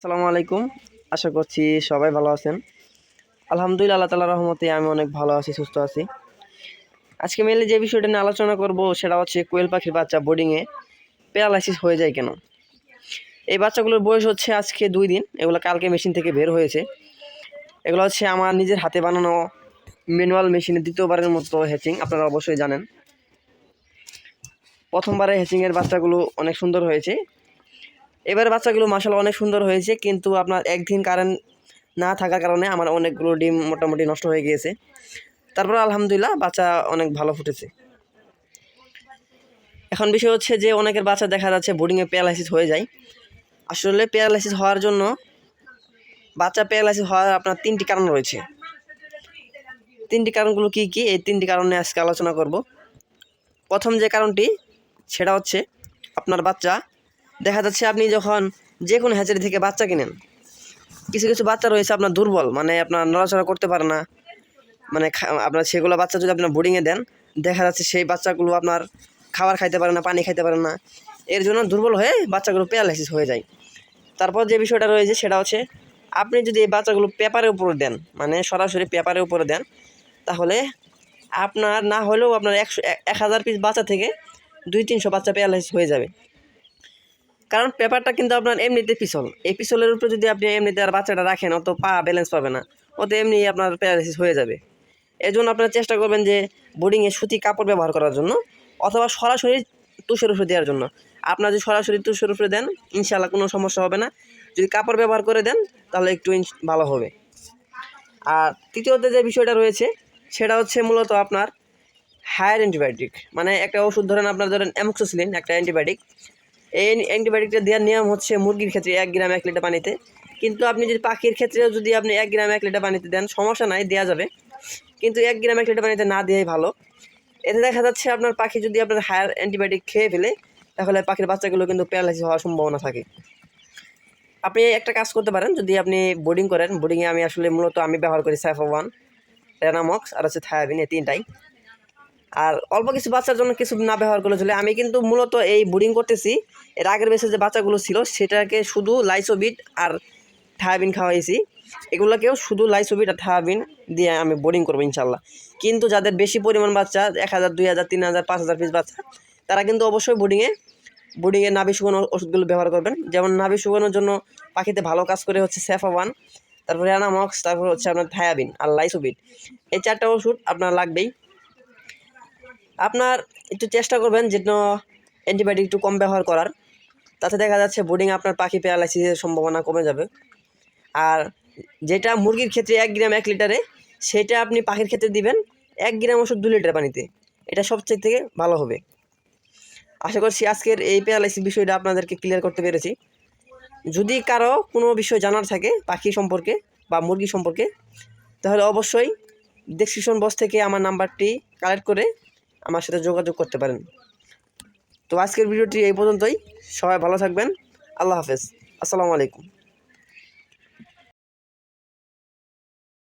আসসালামু আলাইকুম। আশা করছি সবাই ভালো আছেন। আলহামদুলিল্লাহ, আল্লাহ তালা রহমতে আমি অনেক ভালো আছি, সুস্থ আছি। আজকে মেনলি যে বিষয়টা নিয়ে আলোচনা করব, সেটা হচ্ছে কোয়েল পাখির বাচ্চা বোর্ডিংয়ে প্যারালাইসিস হয়ে যায় কেন? এই বাচ্চাগুলোর বয়স হচ্ছে আজকে দুই দিন, এগুলো কালকে মেশিন থেকে বের হয়েছে। এগুলো হচ্ছে আমার নিজের হাতে বানানো ম্যানুয়াল মেশিনের দ্বিতীয়বারের মতো হ্যাচিং আপনারা অবশ্যই জানেন। প্রথমবারে হ্যাচিংয়ের বাচ্চাগুলো অনেক সুন্দর হয়েছে। এবার বাচ্চাগুলো মাসাল অনেক সুন্দর হয়েছে, কিন্তু আপনার একদিন কারেন্ট না থাকার কারণে আমার অনেকগুলো ডিম মোটামুটি নষ্ট হয়ে গিয়েছে। তারপর আলহামদুলিল্লাহ বাচ্চা অনেক ভালো ফুটেছে। এখন বিষয় হচ্ছে যে অনেকের বাচ্চা দেখা যাচ্ছে বোর্ডিংয়ে প্যারালাইসিস হয়ে যায়। আসলে প্যারালাইসিস হওয়ার জন্য বাচ্চা প্যারালাইসিস হওয়ার আপনার তিনটি কারণ রয়েছে। তিনটি কারণগুলো কি কি? এই তিনটি কারণে আজকে আলোচনা করব। প্রথম যে কারণটি, সেটা হচ্ছে আপনার বাচ্চা দেখা যাচ্ছে আপনি যখন যে কোনো হ্যাচারি থেকে বাচ্চা কিনেন, কিছু কিছু বাচ্চা রয়েছে আপনার দুর্বল মানে আপনার নড়াচড়া করতে পারে না। মানে আপনার সেগুলো বাচ্চা যদি আপনার বোর্ডিংয়ে দেন, দেখা যাচ্ছে সেই বাচ্চাগুলো আপনার খাবার খাইতে পারে না, পানি খাইতে পারে না। এর জন্য দুর্বল হয়ে বাচ্চাগুলো প্যারালাইসিস হয়ে যায়। তারপর যে বিষয়টা রয়েছে সেটা হচ্ছে, আপনি যদি এই বাচ্চাগুলো পেপারের উপরে দেন মানে সরাসরি পেপারের উপরে দেন, তাহলে আপনার না হলেও আপনার একশো এক- এক হাজার পিস বাচ্চা থেকে দুই তিনশো বাচ্চা প্যারালাইসিস হয়ে যাবে। কারণ পেপারটা কিন্তু আপনার এমনিতে পিছল। এই পিছলের উপরে যদি আপনি এমনিতে আর বাচ্চাটা রাখেন, অত পা ব্যালেন্স পাবে না। অত এমনি আপনার প্যারালাইসিস হয়ে যাবে। এই জন্য আপনারা চেষ্টা করবেন যে বোর্ডিংয়ে সুতি কাপড় ব্যবহার করার জন্য, অথবা সরাসরি তুষের উপরে দেওয়ার জন্য। আপনার যদি সরাসরি তুষের উপরে দেন ইনশাল্লাহ কোনো সমস্যা হবে না। যদি কাপড় ব্যবহার করে দেন, তাহলে একটু ভালো হবে। আর তৃতীয়ত যে বিষয়টা রয়েছে, সেটা হচ্ছে মূলত আপনার হায়ার অ্যান্টিবায়োটিক মানে একটা ওষুধ ধরেন আপনার ধরেন অ্যামোক্সিসিলিন একটা অ্যান্টিবায়োটিক এই অ্যান্টিবায়োটিকটা দেওয়ার নিয়ম হচ্ছে মুরগির ক্ষেত্রে এক গ্রাম এক লিটার পানিতে। কিন্তু আপনি যদি পাখির ক্ষেত্রেও যদি আপনি এক গ্রাম এক লিটার পানিতে দেন, সমস্যা নাই দেওয়া যাবে। কিন্তু এক গ্রাম এক লিটার পানিতে না দেওয়াই ভালো। এতে দেখা যাচ্ছে আপনার পাখি যদি আপনার হায়ার অ্যান্টিবায়োটিক খেয়ে ফেলে, তাহলে পাখির বাচ্চাগুলো কিন্তু প্যারালাইসিস হওয়ার সম্ভাবনা থাকে। আপনি একটা কাজ করতে পারেন, যদি আপনি বোর্ডিং করেন, বোর্ডিংয়ে আমি আসলে মূলত আমি ব্যবহার করি সাইফা ওয়ান, রেনামক্স, আর হচ্ছে থায়াবিন, এই তিনটাই। আর অল্প কিছু বাচ্চার জন্য কিছু না ব্যবহার করলে চলে। আমি কিন্তু মূলত এই বোর্ডিং করতেছি। এর আগের বেসে যে বাচ্চাগুলো ছিল, সেটাকে শুধু লাইসোবিট আর থায়াবিন খাওয়াইছি। এগুলোকেও শুধু লাইসোবিট আর থায়াবিন দিয়ে আমি বোর্ডিং করব ইনশাল্লাহ কিন্তু যাদের বেশি পরিমাণ বাচ্চা, এক হাজার, দুই হাজার, তিন হাজার, পাঁচ হাজার পিস বাচ্চা, তারা কিন্তু অবশ্যই বোর্ডিংয়ে বোর্ডিংয়ে নাভি শুকানো ওষুধগুলো ব্যবহার করবেন। যেমন নাভি শুকানোর জন্য পাখিতে ভালো কাজ করে হচ্ছে সেফা ওয়ান তারপরে অ্যানামক্স তারপর হচ্ছে আপনার থায়াবিন আর লাইসোবিট এই চারটা ওষুধ আপনার লাগবেই। আপনার একটু চেষ্টা করবেন যেন অ্যান্টিবায়োটিক একটু কম ব্যবহার করার। তাতে দেখা যাচ্ছে বোর্ডিং আপনার পাখি প্যারালাইসিসের সম্ভাবনা কমে যাবে। আর যেটা মুরগির ক্ষেত্রে এক গ্রাম এক লিটারে, সেটা আপনি পাখির ক্ষেত্রে দিবেন এক গ্রাম ওষুধ দু লিটার পানিতে। এটা সবচেয়ে থেকে ভালো হবে। আশা করছি আজকের এই প্যারালাইসিস বিষয়টা আপনাদেরকে ক্লিয়ার করতে পেরেছি। যদি কারও কোনো বিষয় জানার থাকে পাখি সম্পর্কে বা মুরগি সম্পর্কে, তাহলে অবশ্যই ডেসক্রিপশন বক্স থেকে আমার নাম্বারটি কালেক্ট করে আমার সাথে যোগাযোগ করতে পারেন। তো আজকের ভিডিওটি এই পর্যন্তই। সবাই ভালো থাকবেন। আল্লাহ হাফেজ। আসসালামু আলাইকুম।